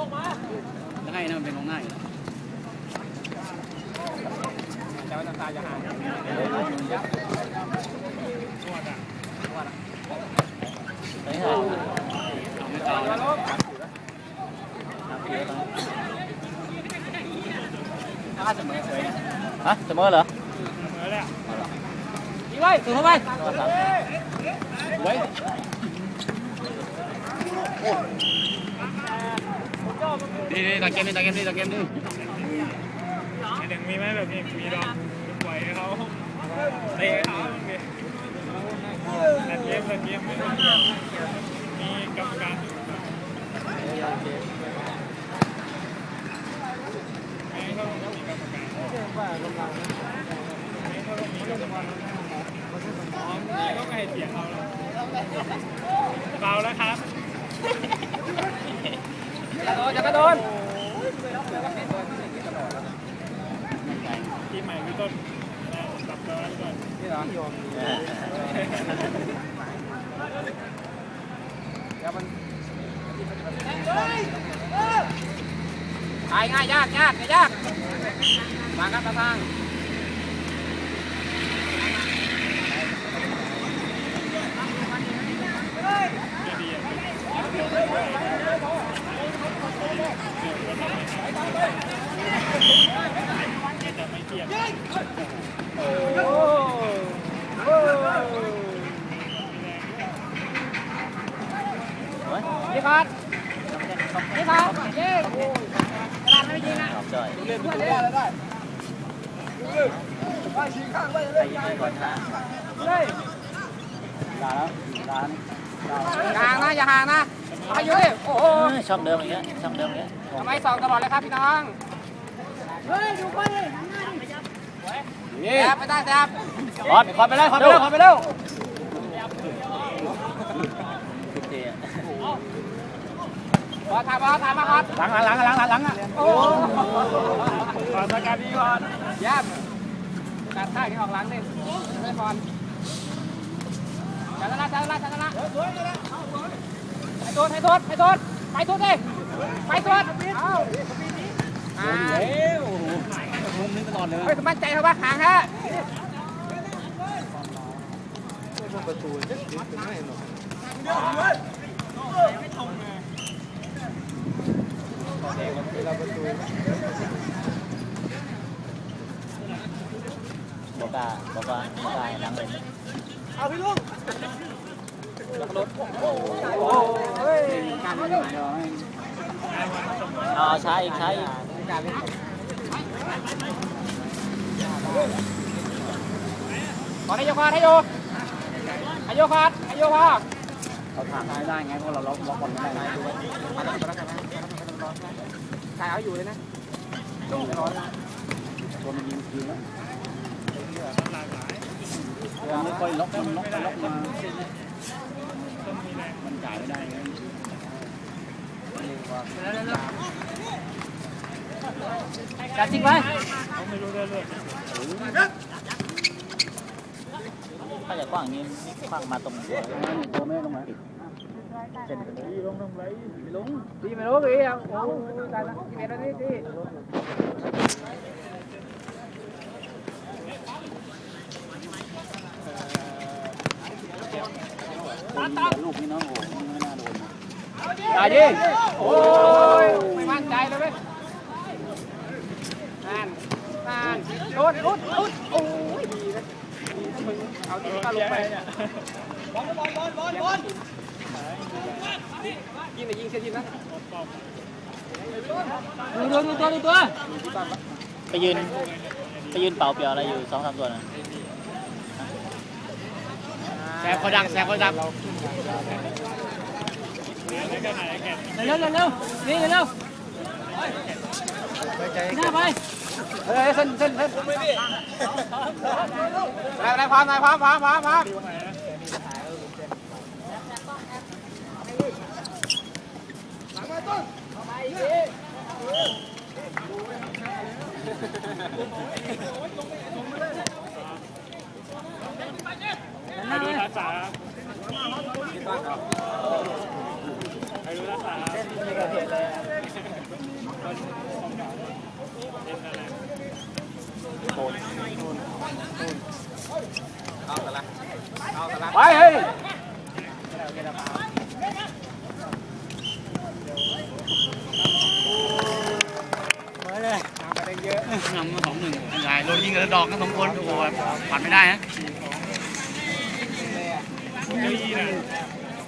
แล้วไงนะมันเป็นกองหน้าอยู่แล้วแต่ว่าน้ำตาจะหายยับตอนนี้เท่าไหร่ไม่ตายแล้วสามปีแล้วตอนนี้ถ้าเสมอสวยนะฮะเสมอเหรอยิงไว้ถึงเข้าไปจังหวะสามไว้ ดีดีตะเกียบนี่ตะเกียบนี่ตะเกียบนี่ไอ้หนึ่งมีไหมแบบนี้มีลองปล่อยให้เขาเตะเขาแต่เกมแต่เกมไม่ต้องเกมมีกรรมการอยู่ไม่ก็มีกรรมการไม่ให้เขาต้องมีกรรมการไม่ก็ให้เสียเราแล้วเบาแล้วครับ จะโดนจะกระโดนทีมใหม่พี่ต้นตับตัวแล้วก่อนนี่เหรอเออเดี๋ยวมันตายง่ายยากยากยากมาครับตาทาง ดีอะจะไม่เกลียด โอ้ย นี่ครับนี่ครับเย้โอ้ยกระดานไม่ยิงนะขอบจ่อยเล่นได้ได้ได้ใครยิงไปก่อนนะเฮ้ยลาแล้วลาอย่าห่างนะอย่าห่างนะอายุดิโอ้โหช่องเดิมอย่างเงี้ยช่องเดิมอย่างเงี้ยทำไมสองตลอดเลยครับพี่น้องเฮ้ยดูไปเลยแอบไปได้แอบบอสขอไปเลยขอไปเลยขอไปเร็ว ทุกทีอะ บอลถ่ายบอลถ่ายมาครับหลังหลังหลังหลังหลังอะโอ้ขอสกัดนี้ก่อนย่มการท่าที่ออกหลังนี่ไม่บอลชนะชนะชนะไปโทษไปโทษไปโทษไปโทษดิไปโทษเอ้าอ่าเร็วมุมนี้ตลอดเลยเฮ้ยมั่นใจเขาปะห่างฮะ บอกกาบอกว่าบอกกาหลังเลยโอ้เฮ้ยการเล่นหมายเราเอาใช้อีกใช้อีกการเล่นขอให้โยคอให้โยให้โยคอให้โยคอ เขาถามได้ได้ไงเพราะเราล็อกล็อกบอลไม่ได้นะถ่ายเอาอยู่เลยนะร้อนตัวมันยิงคืนแล้วหลากหลายไม่ค่อยล็อกมันล็อกไปล็อกมาต้องมีแรงมันจ่ายไม่ได้ไงจัดจริงไปเขาไม่รู้เรื่องเลย ถ้าจะ กว้างนี้นี่กว้างมาตรงหัวตัวไม่ตรงไหนเส้นดีลงทำไรไม่ลงดีไม่รู้พี่อะโอ้ยตายละกี่เมตรแล้วนี่พี่ลูกนี่เนาะโอ้ไม่น่าโดนได้ดิโอ้ยไม่มั่นใจเลยเว้ยนั่นนั่นโดนโดนโดโอ้ มึงเอาที่ก็ลงไปเนี่ยยิงเลยยิงเสียยิงนะดูดูดูตัวดูตัวไปยืนไปยืนเป่าเปียวอะไรอยู่สองสามตัวนะแซมเขาดังแซมเขาดังไม่กันไหนแก่เร็วเร็วเร็วนี่เร็วหน้าไปเฮ้ยเส้นเส้นเส้น อะไรอะไรพร้อมอะไรพร้อมพร้อมพร้อมพร้อมให้ดูทักษะให้ดูทักษะ ไปเฮ้ยนำสองหนึ่งใหญ่โดนยิงกระดอกกันสองคนโอ้โหผ่านไม่ได้นะเก้าอี้น่ะ